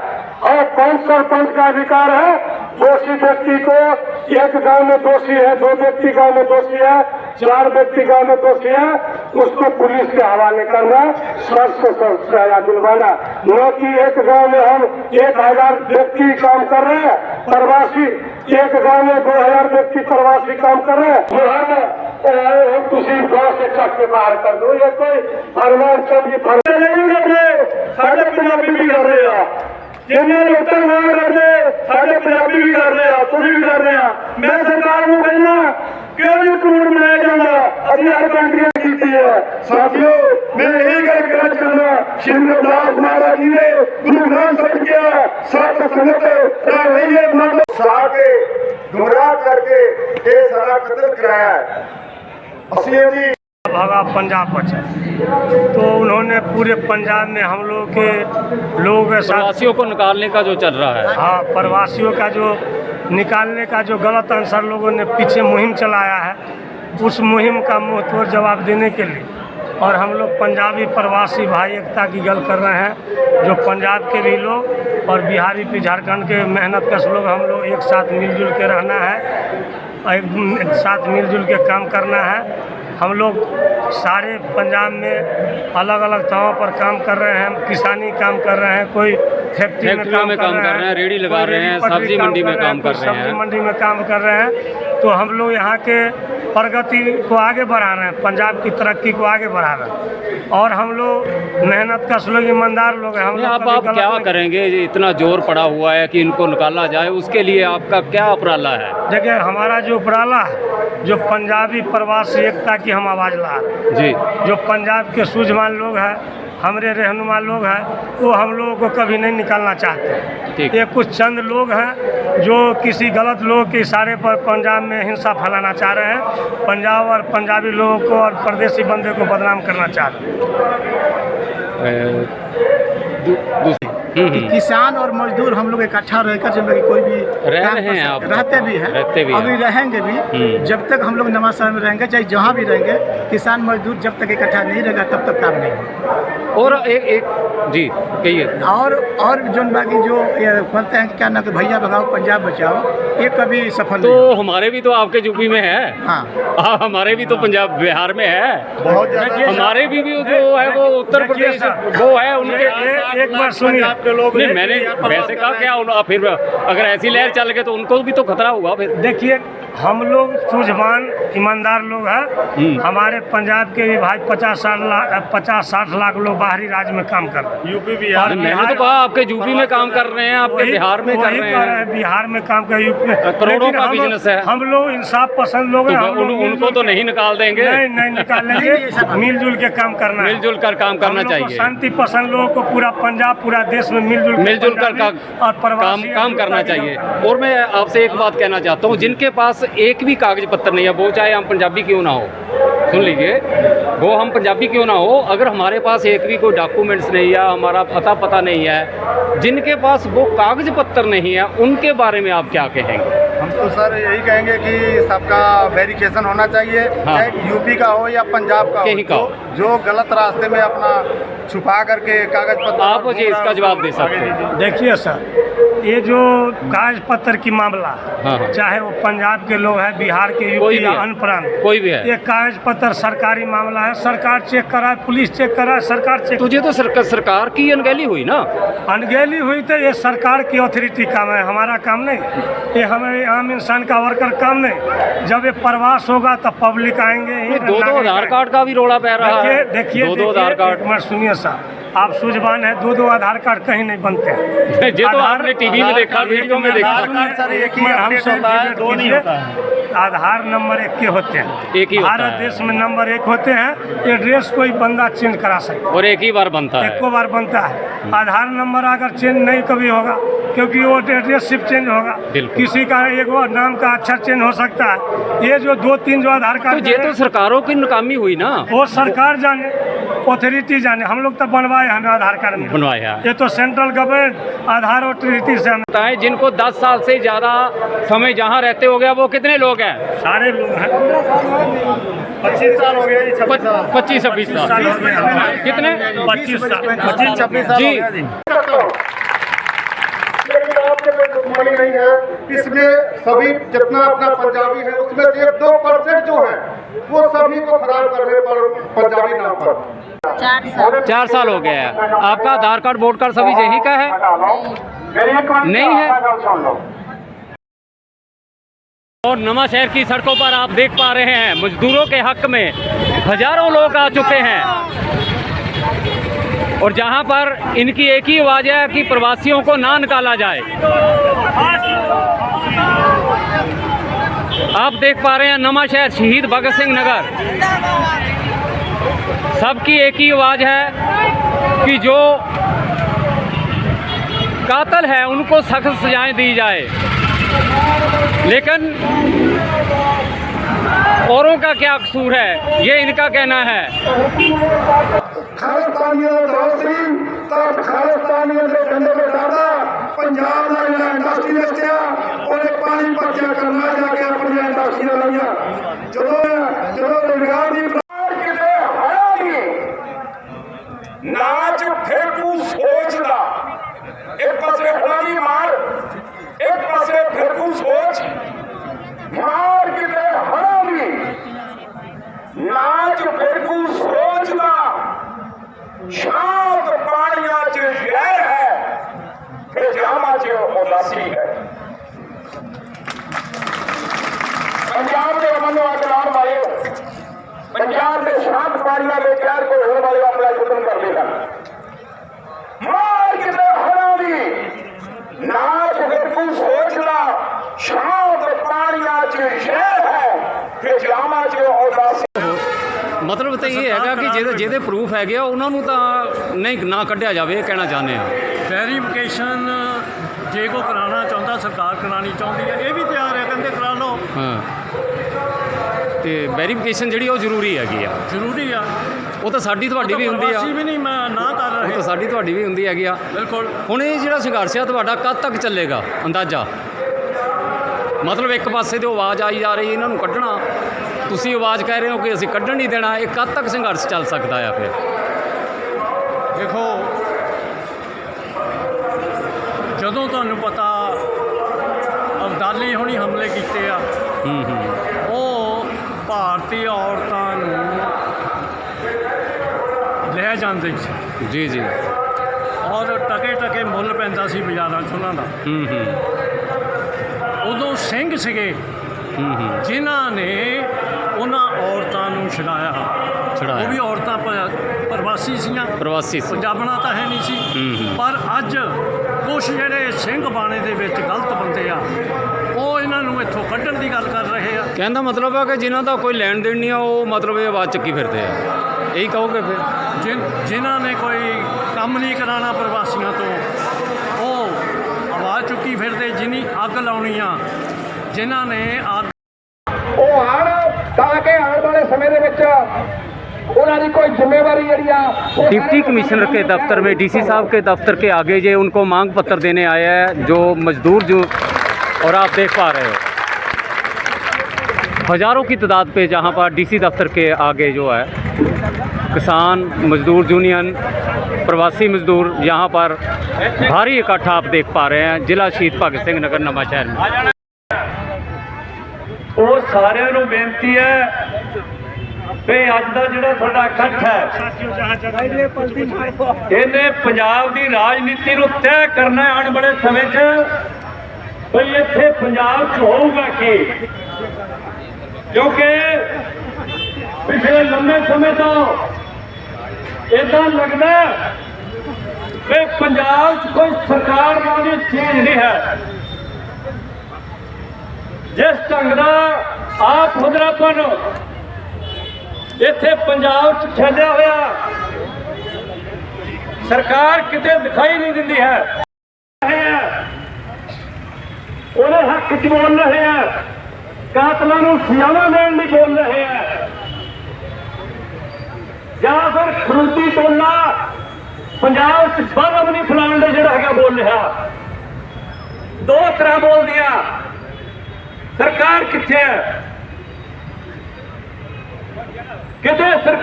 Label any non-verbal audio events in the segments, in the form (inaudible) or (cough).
है और पंच सरपंच का अधिकार है दोषी व्यक्ति को एक गांव में दोषी है दो व्यक्ति गांव में दोषी है चार व्यक्ति गांव में दोषी है उसको पुलिस के हवाले करना स्वस्थ को सजा दिलवाना न कि एक गांव में हम एक हजार व्यक्ति काम कर रहे हैं प्रवासी एक गांव में दो हजार व्यक्ति प्रवासी काम कर रहे हैं हम किसी गाँव से चक के बाहर कर दो ये कोई हनुमान चौधरी फरमान सड़क ਜਿੰਨੇ ਲੋਕਾਂ ਨਾਲ ਕਰਦੇ ਸਾਡੇ ਪੰਜਾਬੀ ਵੀ ਕਰਦੇ ਆ ਤੁਸੀਂ ਵੀ ਕਰਦੇ ਆ ਮੈਂ ਸਰਕਾਰ ਨੂੰ ਕਹਿੰਦਾ ਕਿਉਂ ਨਹੀਂ ਕਾਨੂੰਨ ਬਣਾਇਆ ਜਾਂਦਾ ਅਸੀਂ ਹਰ ਕੰਟਰੀਆਂ ਕੀਤੀ ਹੈ ਸਾਥੀਓ ਮੈਂ ਇਹ ਗੱਲ ਕਹਿਣਾ ਚਾਹੁੰਦਾ ਸ਼੍ਰੀ ਗੁਰਦਾਸ ਮਹਾਰਾਜ ਜੀ ਨੇ ਗੁਰੂ ਗ੍ਰੰਥ ਸਾਹਿਬ ਕਿਹਾ ਸਤ ਸੰਗਤ ਦਾ ਰਹੀਏ ਮਨ ਸਾ ਕੇ ਗੁੰਮਰਾਹ ਕਰਕੇ ਇਹ ਸਾਰਾ ਕਤਲ ਕਰਾਇਆ ਅਸੀਂ ਇਹਦੀ भागा पंजाब चल तो उन्होंने पूरे पंजाब में हम लोग के लोगों के साथ प्रवासियों को निकालने का जो चल रहा है हाँ प्रवासियों का जो निकालने का जो गलत आंसर लोगों ने पीछे मुहिम चलाया है उस मुहिम का मुँह जवाब देने के लिए और हम लोग पंजाबी प्रवासी भाई एकता की गल कर रहे हैं जो पंजाब के भी लोग और बिहारी भी झारखंड के मेहनत कश लोग हम लोग एक साथ मिलजुल के रहना है एक साथ मिलजुल के काम करना है हम लोग सारे पंजाब में अलग अलग जगहों पर काम कर रहे हैं किसानी काम कर रहे हैं कोई फैक्ट्री में काम कर रहे हैं रेडी लगा रहे हैं सब्जी मंडी में काम कर रहे हैं सब्जी मंडी में काम कर रहे हैं तो हम लोग यहाँ के प्रगति को आगे बढ़ाना है पंजाब की तरक्की को आगे बढ़ाना है और हम लोग मेहनत का लोग ईमानदार लोग हैं हम लोग आप, आप क्या करेंगे इतना जोर पड़ा हुआ है कि इनको निकाला जाए उसके लिए आपका क्या उपराला है देखिए हमारा जो उपराला है जो पंजाबी प्रवासी एकता की हम आवाज़ ला जी जो पंजाब के सूझवान लोग हैं हमारे रहनुमा लोग हैं वो हम लोगों को कभी नहीं निकालना चाहते ये कुछ चंद लोग हैं जो किसी गलत लोग के इशारे पर पंजाब में हिंसा फैलाना चाह रहे हैं पंजाब और पंजाबी लोगों को और प्रदेशी बंदे को बदनाम करना चाह रहे हैं हम्म, हम्म। किसान और मजदूर हम लोग इकट्ठा रहकर जब कोई भी रह रहे हैं आप रहते भी हैं रहते भी अभी रहेंगे भी हम्म। जब तक हम लोग नवा शहर में रहेंगे चाहे जहाँ भी रहेंगे किसान मजदूर जब तक इकट्ठा नहीं रहेगा तब तक काम नहीं होगा और एक एक जी कहिए और और जो बाकी जो बोलते हैं क्या ना तो भैया भगाओ पंजाब बचाओ ये कभी सफल तो हमारे भी तो आपके यूपी में है हाँ हमारे भी तो पंजाब बिहार में है बहुत हमारे भी, भी जो तो है वो उत्तर प्रदेश वो है उनके एक बार सुनिए के लोग मैंने वैसे कहा क्या फिर अगर ऐसी लहर चल गए तो उनको भी तो खतरा होगा फिर देखिए हम लोग सूझवान ईमानदार लोग हैं हम्म। हमारे पंजाब के भी भाई पचास साठ लाख पचास साठ लाख लोग बाहरी राज्य में काम कर रहे हैं यूपी बिहार में तो कहा आपके यूपी में काम कर रहे हैं आपके बिहार में कर रहे हैं बिहार में काम कर यूपी में करोड़ों का बिजनेस है हम लोग इंसाफ पसंद लोग हैं तो उनको तो नहीं निकाल देंगे नहीं नहीं निकालेंगे (laughs) मिलजुल के काम करना मिलजुल कर काम करना चाहिए शांति पसंद लोगों को पूरा पंजाब पूरा देश में मिलजुल मिलजुल कर काम करना चाहिए और मैं आपसे एक बात कहना चाहता हूँ जिनके पास एक भी कागज पत्र नहीं है वो चाहे हम पंजाबी क्यों ना हो सुन लीजिए वो हम पंजाबी क्यों ना हो अगर हमारे पास एक भी कोई डॉक्यूमेंट्स नहीं है हमारा पता पता नहीं है जिनके पास वो कागज पत्र नहीं है उनके बारे में आप क्या कहेंगे तो सर यही कहेंगे कि सबका वेरिफिकेशन होना चाहिए हाँ। चाहे हाँ। यूपी का हो या पंजाब का हो का जो, जो गलत रास्ते में अपना छुपा करके कागज पत्र आप मुझे इसका जवाब दे सकते हैं देखिए सर ये जो कागज पत्र की मामला हाँ, हाँ। चाहे वो पंजाब के लोग हैं बिहार के यूपी या अन्य प्रांत कोई भी है ये कागज पत्र सरकारी मामला है सरकार चेक करा पुलिस चेक करा सरकार चेक तुझे तो, तो सरकार की अनगहली हुई ना अनगहली हुई तो ये सरकार की अथॉरिटी काम है हमारा काम नहीं ये हमें आम इंसान का वर्कर कम है जब ये प्रवास होगा तब तो पब्लिक आएंगे दो दो आधार कार्ड का भी रोड़ा पैर रहा देखिए दो आधार कार्ड सुनिए साहब आप सूझबान है दो दो आधार कार्ड कहीं नहीं बनते हैं (laughs) ये तो आपने टीवी में देखा वीडियो में देखा हम दो नहीं आधार नंबर एक के होते हैं एक ही होता भारत देश में नंबर एक होते हैं एड्रेस कोई बंदा चेंज करा सकता और एक ही बार बनता है एक बार बनता है हम्म। आधार नंबर अगर चेंज नहीं कभी होगा क्योंकि वो एड्रेस सिर्फ चेंज होगा किसी का एक और नाम का अक्षर चिन्ह हो सकता है ये जो दो तीन जो आधार कार्ड तो ये तो सरकारों की नाकामी हुई ना वो सरकार जाने ऑथोरिटी जाने हम लोग तो बनवाए हमें आधार कार्ड बनवाया ये तो सेंट्रल गवर्नमेंट आधार ऑथोरिटी से हम बताए जिनको दस साल से ज्यादा समय जहाँ रहते हो गया वो कितने लोग हैं सारे लोग हैं पच्चीस साल हो गया पच्चीस छब्बीस साल कितने पच्चीस साल पच्चीस छब्बीस साल जी दुश्मनी नहीं है इसमें सभी जितना अपना पंजाबी है उसमें से एक दो परसेंट जो है वो सभी को खराब कर रहे पर पंजाबी नाम पर चार साल चार साल हो गया है आपका आधार कार्ड वोट कार्ड सभी यही का है नहीं है और नवा शहर की सड़कों पर आप देख पा रहे हैं मजदूरों के हक में हजारों लोग आ चुके हैं और जहां पर इनकी एक ही आवाज़ है कि प्रवासियों को ना निकाला जाए आप देख पा रहे हैं नमा शहर शहीद भगत सिंह नगर सबकी एक ही आवाज़ है कि जो कातल है उनको सख्त सजाएं दी जाए लेकिन औरों का क्या कसूर है ये इनका कहना है ਪਾਕਿਸਤਾਨੀਆਂ ਦਾ ਡਰ ਸੀ ਤਾਂ ਖਾਲਸਤਾਨੀਆਂ ਦੇ ਡੰਡੇ ਦੇ ਡਰਦਾ ਪੰਜਾਬ ਦਾ ਜਿਹੜਾ ਇੰਡਸਟਰੀਲਿਸਟ ਆ ਉਹਨੇ ਪਾਣੀ ਭੱਜਿਆ ਕਰਨਾ ਜਾ ਕੇ ਆਪਣੀਆਂ ਇੰਡਸਟਰੀਆਂ ਲਾਈਆਂ ਜਦੋਂ ਜਦੋਂ ਰੋਜ਼ਗਾਰ ਦੀ ਕਿਤੇ ਹੜਾ ਦੀ ਨਾਚ ਤਾਂ ਇਹ ਹੈਗਾ ਕਿ ਜਿਹਦੇ ਜਿਹਦੇ ਪ੍ਰੂਫ ਹੈਗੇ ਆ ਉਹਨਾਂ ਨੂੰ ਤਾਂ ਨਹੀਂ ਨਾ ਕੱਢਿਆ ਜਾਵੇ ਇਹ ਕਹਿਣਾ ਚਾਹੁੰਦੇ ਆ ਵੈਰੀਫਿਕੇਸ਼ਨ ਜੇ ਕੋ ਕਰਾਉਣਾ ਚਾਹੁੰਦਾ ਸਰਕਾਰ ਕਰਾਣੀ ਚਾਹੁੰਦੀ ਹੈ ਇਹ ਵੀ ਤਿਆਰ ਹੈ ਕਹਿੰਦੇ ਕਰਾ ਲਓ ਤੇ ਵੈਰੀਫਿਕੇਸ਼ਨ ਜਿਹੜੀ ਉਹ ਜ਼ਰੂਰੀ ਹੈਗੀ ਆ ਜ਼ਰੂਰੀ ਆ ਉਹ ਤਾਂ ਸਾਡੀ ਤੁਹਾਡੀ ਵੀ ਹੁੰਦੀ ਆ ਅਸੀਂ ਵੀ ਨਹੀਂ ਮੈਂ ਨਾ ਕਰ ਰਹੇ ਉਹ ਤਾਂ ਸਾਡੀ ਤੁਹਾਡੀ ਵੀ ਹੁੰਦੀ ਹੈਗੀ ਆ ਬਿਲਕੁਲ ਹੁਣ ਇਹ ਜਿਹੜਾ ਸੰਘਰਸ਼ ਆ ਤੁਹਾਡਾ ਕਦ ਤੱਕ ਚੱਲੇਗਾ ਅੰਦਾਜ਼ਾ ਮਤਲਬ ਇੱਕ ਪਾਸੇ ਤੇ ਆਵਾਜ਼ ਆਈ ਜਾ ਰਹੀ ਇਹਨਾਂ ਨੂੰ ਕੱਢਣਾ ਤੁਸੀਂ ਆਵਾਜ਼ ਕਹਿ ਰਹੇ ਹੋ ਕਿ ਅਸੀਂ ਕੱਢਣ ਨਹੀਂ ਦੇਣਾ ਇਹ ਕਦ ਤੱਕ ਸੰਘਰਸ਼ ਚੱਲ ਸਕਦਾ ਆ ਫਿਰ ਦੇਖੋ ਜਦੋਂ ਤੁਹਾਨੂੰ ਪਤਾ ਅਬਦਾਲੀ ਹੁਣੀ ਹਮਲੇ ਕੀਤੇ ਆ ਹੂੰ ਹੂੰ ਉਹ ਭਾਰਤੀ ਔਰਤਾਂ ਨੂੰ ਲੈ ਜਾਂਦੇ ਸੀ ਜੀ ਜੀ ਔਰ ਟਕੇ ਟਕੇ ਮੁੱਲ ਪੈਂਦਾ ਸੀ ਬਜ਼ਾਰਾਂ 'ਚ ਉਹਨਾਂ ਦਾ ਹੂੰ ਹੂੰ ਉਦੋਂ ਸਿੰਘ ਸੀਗੇ ਹੂੰ ਹੂੰ ਜਿਨ੍ਹਾਂ ਨੇ ਉਹਨਾਂ ਔਰਤਾਂ ਨੂੰ ਛਡਾਇਆ ਛਡਾਇਆ ਉਹ ਵੀ ਔਰਤਾਂ ਪ੍ਰਵਾਸੀ ਸੀਆਂ ਪ੍ਰਵਾਸੀ ਸੀ ਪੰਜਾਬਣਾ ਤਾਂ ਹੈ ਨਹੀਂ ਸੀ ਪਰ ਅੱਜ ਕੁਝ ਜਿਹੜੇ ਸਿੰਘ ਬਾਣੇ ਦੇ ਵਿੱਚ ਗਲਤ ਬੰਦੇ ਆ ਉਹ ਇਹਨਾਂ ਨੂੰ ਇੱਥੋਂ ਕੱਢਣ ਦੀ ਗੱਲ ਕਰ ਰਹੇ ਆ ਕਹਿੰਦਾ ਮਤਲਬ ਆ ਕਿ ਜਿਨ੍ਹਾਂ ਦਾ ਕੋਈ ਲੈਣ ਦੇਣ ਨਹੀਂ ਆ ਉਹ ਮਤਲਬ ਇਹ ਆਵਾਜ਼ ਚੱਕੀ ਫਿਰਦੇ ਆ ਇਹੀ ਕਹੋਗੇ ਫਿਰ ਜਿਨ੍ਹਾਂ ਨੇ ਕੋਈ ਕੰਮ ਨਹੀਂ ਕਰਾਣਾ ਪ੍ਰਵਾਸੀਆਂ ਤੋਂ ਉਹ ਆਵਾਜ਼ ਚੁੱਕੀ ਫਿਰਦੇ ਜਿਨੀ ਅੱਗ ਲਾਉਣੀ ਆ ਜਿਨ੍ਹਾਂ ਨੇ ਅੱਗ ਸਮੇਂ ਦੇ ਵਿੱਚ ਉਹਨਾਂ की कोई जिम्मेवारी जड़ी डिप्टी कमिश्नर के दफ्तर में डीसी साहब के दफ्तर के आगे ये उनको मांग पत्र देने आया है जो मजदूर जो और आप देख पा रहे हो हज़ारों की तादाद पे जहाँ पर डीसी दफ्तर के आगे जो है किसान मजदूर यूनियन प्रवासी मजदूर यहाँ पर भारी इकट्ठा आप देख पा रहे हैं जिला शहीद भगत सिंह नगर नवा शहर में और सारे बेनती है ਤੇ ਅੱਜ ਦਾ ਜਿਹੜਾ ਤੁਹਾਡਾ ਇਕੱਠ ਹੈ ਇਹਨੇ ਪੰਜਾਬ ਦੀ ਰਾਜਨੀਤੀ ਨੂੰ ਤੈਅ ਕਰਨਾ ਆਣ ਬੜੇ ਸਮੇਂ 'ਚ ਭਈ ਇੱਥੇ ਪੰਜਾਬ 'ਚ ਹੋਊਗਾ ਕੀ ਕਿਉਂਕਿ ਪਿਛਲੇ ਲੰਮੇ ਸਮੇਂ ਤੋਂ ਇਦਾਂ ਲੱਗਦਾ ਕਿ ਪੰਜਾਬ 'ਚ ਕੋਈ ਸਰਕਾਰ ਨਾਲ ਚੇਂਜ ਨਹੀਂ ਹੈ ਜਿਸ ਢੰਗ ਦਾ ਆਪ ਹੁਦਰਾਪਨ ਇੱਥੇ ਪੰਜਾਬ 'ਚ ਫੈਲਿਆ ਹੋਇਆ ਸਰਕਾਰ ਕਿਤੇ ਦਿਖਾਈ ਨਹੀਂ ਦਿੰਦੀ ਹੈ ਉਹਨੇ ਹੱਕ 'ਚ ਬੋਲ ਰਹੇ ਆ ਕਾਤਲਾਂ ਨੂੰ ਸਿਆਣਾ ਦੇਣ ਲਈ ਬੋਲ ਰਹੇ ਆ ਜਾਂ ਫਿਰ ਖਰੂਤੀ ਟੋਲਾ ਪੰਜਾਬ 'ਚ ਬਰਮ ਨਹੀਂ ਫਲਾਣ ਦੇ ਜਿਹੜਾ ਹੈਗਾ ਬੋਲ ਰਿਹਾ ਦੋ ਤਰ੍ਹਾਂ ਬੋਲ ਦਿਆ ਸਰਕਾਰ ਕਿੱਥੇ ਹੈ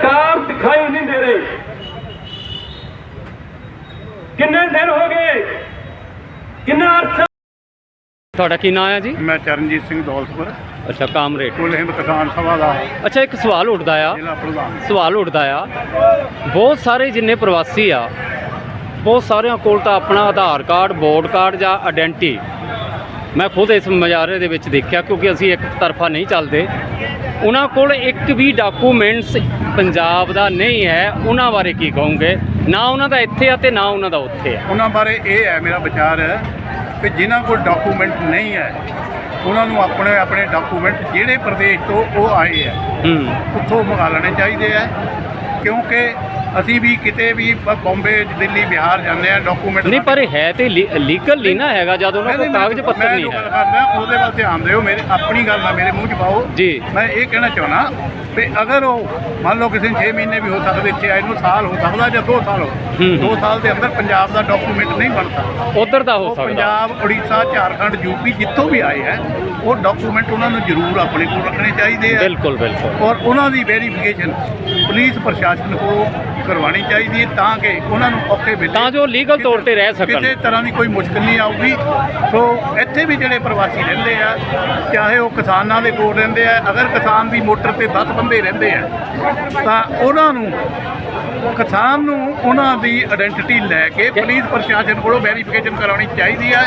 ਸਰਕਾਰ ਦਿਖਾਈ ਨਹੀਂ ਦੇ ਰਹੀ ਕਿੰਨੇ ਦਿਨ ਹੋ ਗਏ ਕਿੰਨਾ अर्थ ਤੁਹਾਡਾ ਕੀ ਨਾਮ ਹੈ ਜੀ ਮੈਂ ਚਰਨਜੀਤ ਸਿੰਘ ਦੌਲਤਪੁਰ ਅੱਛਾ ਕਾਮਰੇਡ ਕੁੱਲ ਹਿੰਦ ਕਿਸਾਨ ਸਭਾ ਦਾ ਅੱਛਾ ਇੱਕ ਸਵਾਲ ਉੱਠਦਾ ਆ ਸਵਾਲ ਉੱਠਦਾ ਆ ਬਹੁਤ ਸਾਰੇ ਜਿੰਨੇ ਪ੍ਰਵਾਸੀ ਆ ਬਹੁਤ ਸਾਰਿਆਂ ਕੋਲ ਤਾਂ ਆਪਣਾ ਆਧਾਰ ਕਾਰਡ ਵੋਟ ਕਾਰਡ ਜਾਂ ਆਇਡੈਂਟੀ ਮੈਂ ਖੁਦ ਇਸ ਮਜ਼ਾਰੇ ਦੇ ਵਿੱਚ ਦੇਖਿਆ ਕਿਉਂਕਿ ਅਸੀਂ ਇੱਕ ਤਰਫਾ ਨਹੀਂ ਚੱਲਦੇ ਉਹਨਾਂ ਕੋਲ ਇੱਕ ਵੀ ਡਾਕੂਮੈਂਟਸ ਪੰਜਾਬ ਦਾ ਨਹੀਂ ਹੈ ਉਹਨਾਂ ਬਾਰੇ ਕੀ ਕਹੋਗੇ ਨਾ ਉਹਨਾਂ ਦਾ ਇੱਥੇ ਆ ਤੇ ਨਾ ਉਹਨਾਂ ਦਾ ਉੱਥੇ ਆ ਉਹਨਾਂ ਬਾਰੇ ਇਹ ਹੈ ਮੇਰਾ ਵਿਚਾਰ ਹੈ ਕਿ ਜਿਨ੍ਹਾਂ ਕੋਲ ਡਾਕੂਮੈਂਟ ਨਹੀਂ ਹੈ ਉਹਨਾਂ ਨੂੰ ਆਪਣੇ ਆਪਣੇ ਡਾਕੂਮੈਂਟ ਜਿਹੜੇ ਪ੍ਰਦੇਸ਼ ਤੋਂ ਉਹ ਆਏ ਆ ਹੂੰ ਉੱਥੋਂ ਮੰਗਾ ਲੈਣੇ ਚਾਹੀਦੇ ਆ ਕਿਉਂਕਿ ਅਸੀਂ ਵੀ ਕਿਤੇ ਵੀ ਬੰਬੇ ਦਿੱਲੀ ਬਿਹਾਰ ਜਾਂਦੇ ਆ ਡਾਕੂਮੈਂਟ ਨਹੀਂ ਪਰ ਹੈ ਤੇ ਲੀਗਲ ਨਹੀਂ ਨਾ ਹੈਗਾ ਜਦ ਉਹਨਾਂ ਕੋਲ ਕਾਗਜ਼ ਪੱਤਰ ਨਹੀਂ ਹੈ ਉਹਦੇ ਵੱਲ ਧਿਆਨ ਦਿਓ ਮੇਰੇ ਆਪਣੀ ਗੱਲ ਨਾ ਮੇਰੇ ਮੂੰਹ 'ਚ ਪਾਓ ਜੀ ਮੈਂ ਇਹ ਕਹਿਣਾ ਚਾਹਣਾ ਤੇ ਅਗਰ ਉਹ ਮੰਨ ਲਓ ਕਿਸੇ ਨੂੰ 6 ਮਹੀਨੇ ਵੀ ਹੋ ਸਕਦੇ ਇੱਥੇ ਆਏ ਨੂੰ ਸਾਲ ਹੋ ਸਕਦਾ ਜਾਂ 2 ਸਾਲ ਹੋ ਹੂੰ। 2 ਸਾਲ ਦੇ ਅੰਦਰ ਪੰਜਾਬ ਦਾ ਡਾਕੂਮੈਂਟ ਨਹੀਂ ਬਣਦਾ ਉਧਰ ਦਾ ਹੋ ਸਕਦਾ ਪੰਜਾਬ ਉੜੀਸਾ ਝਾਰਖੰਡ ਯੂਪੀ ਜਿੱਥੋਂ ਵੀ ਆਏ ਹੈ ਉਹ ਡਾਕੂਮੈਂਟ ਉਹਨਾਂ ਨੂੰ ਜ਼ਰੂਰ ਆਪਣੇ ਕੋਲ ਰੱਖਣੇ ਚਾਹੀਦੇ ਆ ਬਿਲਕੁਲ ਬਿਲਕੁਲ ਔਰ ਉਹਨਾਂ ਦੀ ਵੈਰੀਫਿਕੇਸ਼ਨ ਪੁਲਿਸ ਪ੍ਰਸ਼ਾਸਨ ਕੋਲ ਕਰਵਾਣੀ ਚਾਹੀਦੀ ਹੈ ਤਾਂ ਕਿ ਉਹਨਾਂ ਨੂੰ ਔਖੇ ਮਿਲੇ ਤਾਂ ਜੋ ਲੀਗਲ ਤੌਰ ਤੇ ਰਹਿ ਸਕਣ ਕਿਸੇ ਤਰ੍ਹਾਂ ਦੀ ਕੋਈ ਮੁਸ਼ਕਲ ਨਹੀਂ ਆਊਗੀ ਸੋ ਇੱਥੇ ਵੀ ਜਿਹੜੇ ਪ੍ਰਵਾਸੀ ਰਹਿੰਦੇ ਆ ਚਾਹੇ ਉਹ ਕਿਸਾਨਾਂ ਦੇ ਕੋਲ ਰਹਿੰਦੇ ਆ ਅਗਰ ਕਿਸਾਨ ਦੀ ਮੋਟਰ ਤੇ 10 ਬੰਦੇ ਰਹਿੰਦੇ ਆ ਤਾਂ ਉਹਨਾਂ ਨੂੰ ਕਿਸਾਨ ਨੂੰ ਉਹਨਾਂ ਦੀ ਆਇਡੈਂਟੀਟੀ ਲੈ ਕੇ ਪੁਲਿਸ ਪ੍ਰਸ਼ਾਸਨ ਕੋਲੋਂ ਵੈਰੀਫਿਕੇਸ਼ਨ ਕਰਾਉਣੀ ਚਾਹੀਦੀ ਹੈ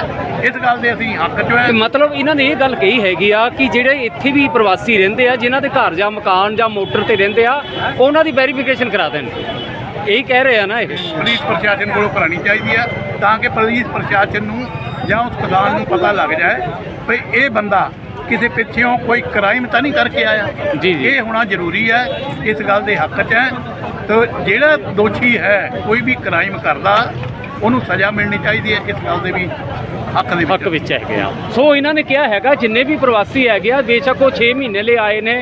ਇਸ ਗੱਲ ਦੇ ਅਸੀਂ ਹੱਕ 'ਚ ਹੈ ਮਤਲਬ ਇਹਨਾਂ ਨੇ ਇਹ ਗੱਲ ਕਹੀ ਹੈਗੀ ਆ ਕਿ ਜਿਹੜੇ ਇੱਥੇ ਵੀ ਪ੍ਰਵਾਸੀ ਰਹਿੰਦੇ ਆ ਜਿਨ੍ਹਾਂ ਦੇ ਘਰ ਜਾਂ ਮਕਾਨ ਜਾਂ ਮੋਟਰ ਤੇ ਰਹਿੰਦੇ ਆ ਉਹ ਉਹਨਾਂ ਦੀ ਵੈਰੀਫਿਕੇਸ਼ਨ ਕਰਾ ਦੇਣ ਇਹੀ ਕਹਿ ਰਹੇ ਆ ਨਾ ਇਹ ਪੁਲਿਸ ਪ੍ਰਸ਼ਾਸਨ ਕੋਲੋਂ ਕਰਾਣੀ ਚਾਹੀਦੀ ਆ ਤਾਂ ਕਿ ਪੁਲਿਸ ਪ੍ਰਸ਼ਾਸਨ ਨੂੰ ਜਾਂ ਉਸ ਕਿਸਾਨ ਨੂੰ ਪਤਾ ਲੱਗ ਜਾਏ ਕਿ ਇਹ ਬੰਦਾ ਕਿਸੇ ਪਿੱਛੇੋਂ ਕੋਈ ਕ੍ਰਾਈਮ ਤਾਂ ਨਹੀਂ ਕਰਕੇ ਆਇਆ ਜੀ ਜੀ ਇਹ ਹੋਣਾ ਜ਼ਰੂਰੀ ਹੈ ਇਸ ਗੱਲ ਦੇ ਹੱਕ 'ਚ ਹੈ ਤਾਂ ਜਿਹੜਾ ਦੋਸ਼ੀ ਹੈ ਕੋਈ ਵੀ ਕ੍ਰਾਈਮ ਕਰਦਾ ਉਹਨੂੰ ਸਜ਼ਾ ਮਿਲਣੀ ਚਾਹੀਦੀ ਹੈ ਇਸ ਗੱਲ ਦੇ ਵੀ ਹੱਕ ਦੇ ਹੱਕ ਵਿੱਚ ਹੈਗੇ ਆ ਸੋ ਇਹਨਾਂ ਨੇ ਕਿਹਾ ਹੈਗਾ ਜਿੰਨੇ ਵੀ ਪ੍ਰਵਾਸੀ ਹੈਗੇ ਆ ਬੇਸ਼ੱਕ ਉਹ 6 ਮਹੀਨੇ ਲਈ ਆਏ ਨੇ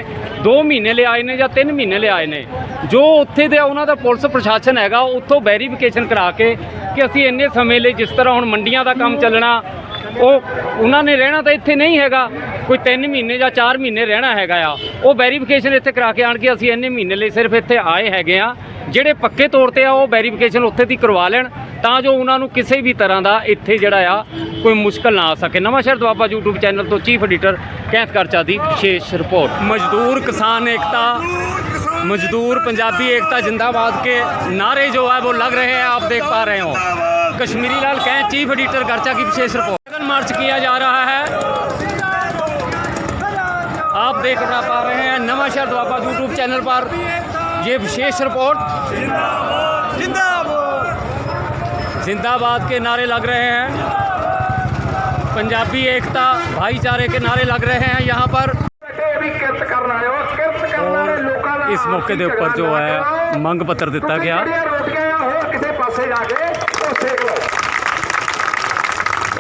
2 ਮਹੀਨੇ ਲਈ ਆਏ ਨੇ ਜਾਂ 3 ਮਹੀਨੇ ਲਈ ਆਏ ਨੇ ਜੋ ਉੱਥੇ ਦੇ ਉਹਨਾਂ ਦਾ ਪੁਲਿਸ ਪ੍ਰਸ਼ਾਸਨ ਹੈਗਾ ਉੱਥੋਂ ਵੈਰੀਫਿਕੇਸ਼ਨ ਕਰਾ ਕੇ ਕਿ ਅਸੀਂ ਇੰਨੇ ਸਮੇਂ ਲਈ ਜਿਸ ਤਰ੍ਹਾਂ ਹੁਣ ਮੰਡੀਆਂ ਦਾ ਕੰਮ ਚੱਲਣਾ ਉਹ ਉਹਨਾਂ ਨੇ ਰਹਿਣਾ ਤਾਂ ਇੱਥੇ ਨਹੀਂ ਹੈਗਾ ਕੋਈ 3 ਮਹੀਨੇ ਜਾਂ 4 ਮਹੀਨੇ ਰਹਿਣਾ ਹੈਗਾ ਆ ਉਹ ਵੈਰੀਫਿਕੇਸ਼ਨ ਇੱਥੇ ਕਰਾ ਕੇ ਆਣ ਕੇ ਅਸੀਂ ਇੰਨੇ ਮਹੀਨੇ ਲਈ ਸਿਰਫ ਇੱਥੇ ਆਏ ਹੈਗੇ ਆ ਜਿਹੜੇ ਪੱਕੇ ਤੌਰ ਤੇ ਆ ਉਹ ਵੈਰੀਫਿਕੇਸ਼ਨ ਉੱਥੇ ਦੀ ਕਰਵਾ ਲੈਣ ਤਾਂ ਜੋ ਉਹਨਾਂ ਨੂੰ ਕਿਸੇ ਵੀ ਤਰ੍ਹਾਂ ਦਾ ਇੱਥੇ ਜਿਹੜਾ ਆ ਕੋਈ ਮੁਸ਼ਕਲ ਨਾ ਆ ਸਕੇ ਨਵਾਂ ਸ਼ਹਿਰ ਦੁਆਬਾ YouTube ਚੈਨਲ ਤੋਂ ਚੀਫ ਐਡੀਟਰ ਕੈਂਥ ਕਰਚਾ ਦੀ ਵਿਸ਼ੇਸ਼ ਰਿਪੋਰਟ ਮਜ਼ਦੂਰ ਕਿਸਾਨ ਏਕਤਾ मजदूर पंजाबी एकता जिंदाबाद के नारे जो है वो लग रहे हैं आप देख पा रहे हो कश्मीरी लाल कैं चीफ एडिटर गर्चा की विशेष रिपोर्ट मार्च किया जा रहा है आप देख ना पा रहे हैं नवाशहर द्वाबा यूट्यूब चैनल पर ये विशेष रिपोर्ट जिंदाबाद के नारे लग रहे हैं पंजाबी एकता भाईचारे के नारे लग रहे हैं यहाँ पर ਮੌਕੇ ਦੇ ਉੱਪਰ ਜੋ ਹੈ ਮੰਗ ਪੱਤਰ ਦਿੱਤਾ ਗਿਆ ਕਿਸੇ ਪਾਸੇ ਜਾ ਕੇ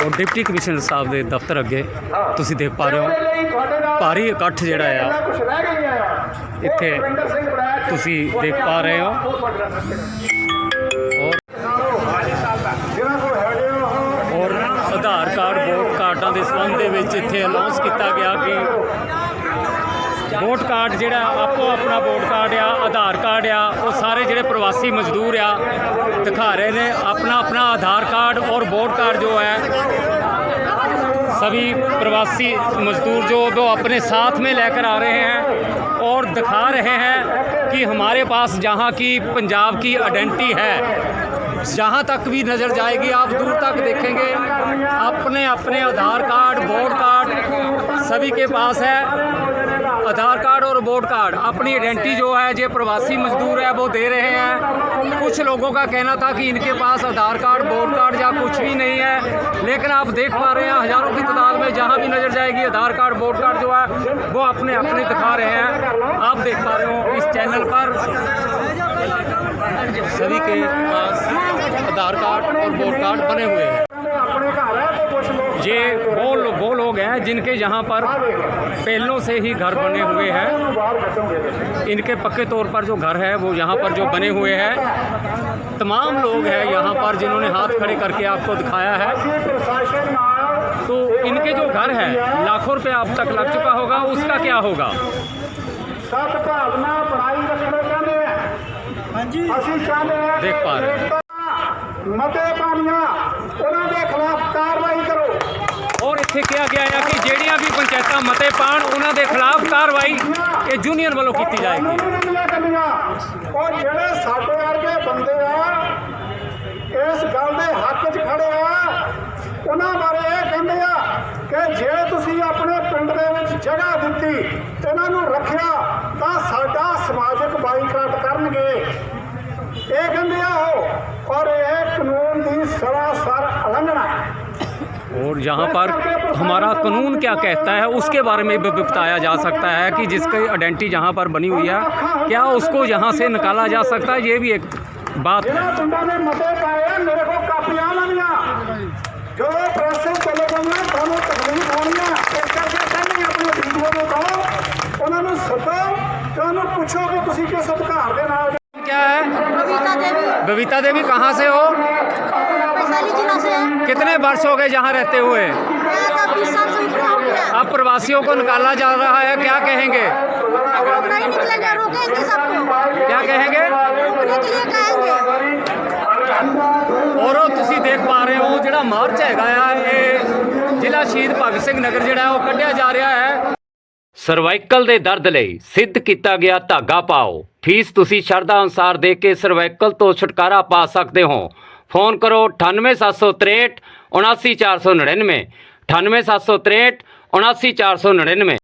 ਔਰ ਡਿਪਟੀ ਕਮਿਸ਼ਨਰ ਸਾਹਿਬ ਦੇ ਦਫ਼ਤਰ ਅੱਗੇ ਤੁਸੀਂ ਦੇਖ ਪਾ ਰਹੇ ਹੋ ਭਾਰੀ ਇਕੱਠ ਜਿਹੜਾ ਆ ਇੱਥੇ ਤੁਸੀਂ ਦੇਖ ਪਾ ਰਹੇ ਹੋ ਔਰ ਆਧਾਰ ਕਾਰਡ ਵੋਟ ਕਾਰਡਾਂ ਦੇ ਸੰਬੰਧ ਦੇ ਵਿੱਚ ਇੱਥੇ ਅਨਾਉਂਸ ਕੀਤਾ ਗਿਆ ਕਿ वोट कार्ड जोड़ा आपो अपना वोट कार्ड आ आधार कार्ड आ सारे जोड़े प्रवासी मजदूर आ दिखा रहे ਰਹੇ अपना अपना आधार कार्ड और वोट कार्ड जो है सभी प्रवासी मजदूर जो वो अपने साथ में लेकर आ रहे हैं और दिखा रहे हैं कि हमारे पास जहाँ की पंजाब की आइडेंटिटी है जहाँ तक भी नज़र जाएगी आप दूर तक देखेंगे अपने अपने आधार कार्ड वोट कार्ड सभी के पास है आधार कार्ड और वोट कार्ड अपनी आइडेंटिटी जो है जो प्रवासी मजदूर है वो दे रहे हैं कुछ लोगों का कहना था कि इनके पास आधार कार्ड वोट कार्ड या कुछ भी नहीं है लेकिन आप देख पा रहे हैं हज़ारों की तादाद में जहाँ भी नज़र जाएगी आधार कार्ड वोट कार्ड जो है वो अपने अपने दिखा रहे हैं आप देख पा रहे हो इस चैनल पर सभी के पास आधार कार्ड और वोट कार्ड बने हुए हैं ये हैं जिनके यहाँ पर पहलों से ही घर बने हुए हैं इनके पक्के तौर पर जो घर है वो यहाँ पर जो बने हुए हैं तमाम लोग हैं यहाँ पर जिन्होंने हाथ खड़े करके आपको दिखाया है तो इनके जो घर है लाखों रुपये आप तक लग चुका होगा उसका क्या होगा हाँ देख पा रहे मते पानिया उन्होंने खिलाफ कार्रवाई ਇੱਥੇ ਕਿਹਾ ਗਿਆ ਹੈ ਕਿ ਜਿਹੜੀਆਂ ਵੀ ਪੰਚਾਇਤਾਂ ਮਤੇ ਪਾਣ ਉਹਨਾਂ ਦੇ ਖਿਲਾਫ ਕਾਰਵਾਈ ਇਹ ਜੂਨੀਅਰ ਵੱਲੋਂ ਕੀਤੀ ਜਾਏਗੀ ਔਰ ਜਿਹੜੇ ਸਾਡੇ ਵਰਗੇ ਬੰਦੇ ਆ ਇਸ ਗੱਲ ਦੇ ਹੱਕ 'ਚ ਖੜੇ ਆ ਉਹਨਾਂ ਬਾਰੇ ਇਹ ਕਹਿੰਦੇ ਆ ਕਿ ਜੇ ਤੁਸੀਂ ਆਪਣੇ ਪਿੰਡ ਦੇ ਵਿੱਚ ਜਗ੍ਹਾ ਦਿੱਤੀ ਇਹਨਾਂ ਨੂੰ ਰੱਖਿਆ ਤਾਂ ਸਾਡਾ ਸਮਾਜਿਕ ਬਾਈਕਾਟ ਕਰਨਗੇ ਇਹ ਕਹਿੰਦੇ ਆ ਉਹ ਔਰ ਇਹ ਕਾਨੂੰਨ ਦੀ ਸਰਾਸਰ ਉਲੰਘਣਾ ਹੈ और यहाँ पर हमारा कानून क्या कहता है उसके बारे में भी बताया जा सकता है कि जिसकी आइडेंटिटी जहाँ पर बनी हुई है क्या उसको यहाँ से निकाला जा सकता है ये भी एक बात है तो क्या है बबीता देवी कहाँ से हो वैशाली जिला से है कितने वर्ष हो गए यहाँ रहते हुए मैं तो बीस साल से ऊपर हो गया अब प्रवासियों को निकाला जा रहा है क्या कहेंगे अब हम नहीं निकलेंगे रोकेंगे सबको क्या कहेंगे रोकने के लिए ਕਹਾਂਗੇ ਔਰ ਤੁਸੀਂ ਦੇਖ ਪਾ ਰਹੇ ਹੋ ਜਿਹੜਾ ਮਾਰਚ ਹੈਗਾ ਆ ਇਹ ਜ਼ਿਲ੍ਹਾ ਸ਼ਹੀਦ ਭਗਤ ਸਿੰਘ ਨਗਰ ਜਿਹੜਾ ਉਹ ਕੱਢਿਆ ਜਾ ਰਿਹਾ ਹੈ ਸਰਵਾਈਕਲ ਦੇ ਦਰਦ ਲਈ ਸਿੱਧ ਕੀਤਾ ਗਿਆ ਧਾਗਾ ਪਾਓ ਫੀਸ ਤੁਸੀਂ ਸ਼ਰਧਾ ਅਨੁਸਾਰ ਦੇ ਕੇ ਸਰਵਾਈਕਲ ਤੋਂ ਛੁਟਕਾਰਾ ਪਾ ਸਕਦੇ ਹੋ फ़ोन करो अठानवे सत्त सौ त्रेंट उनासी चार सौ नड़िनवे अठानवे सत्त सौ तिरसठ उनासी चार सौ नड़िनवे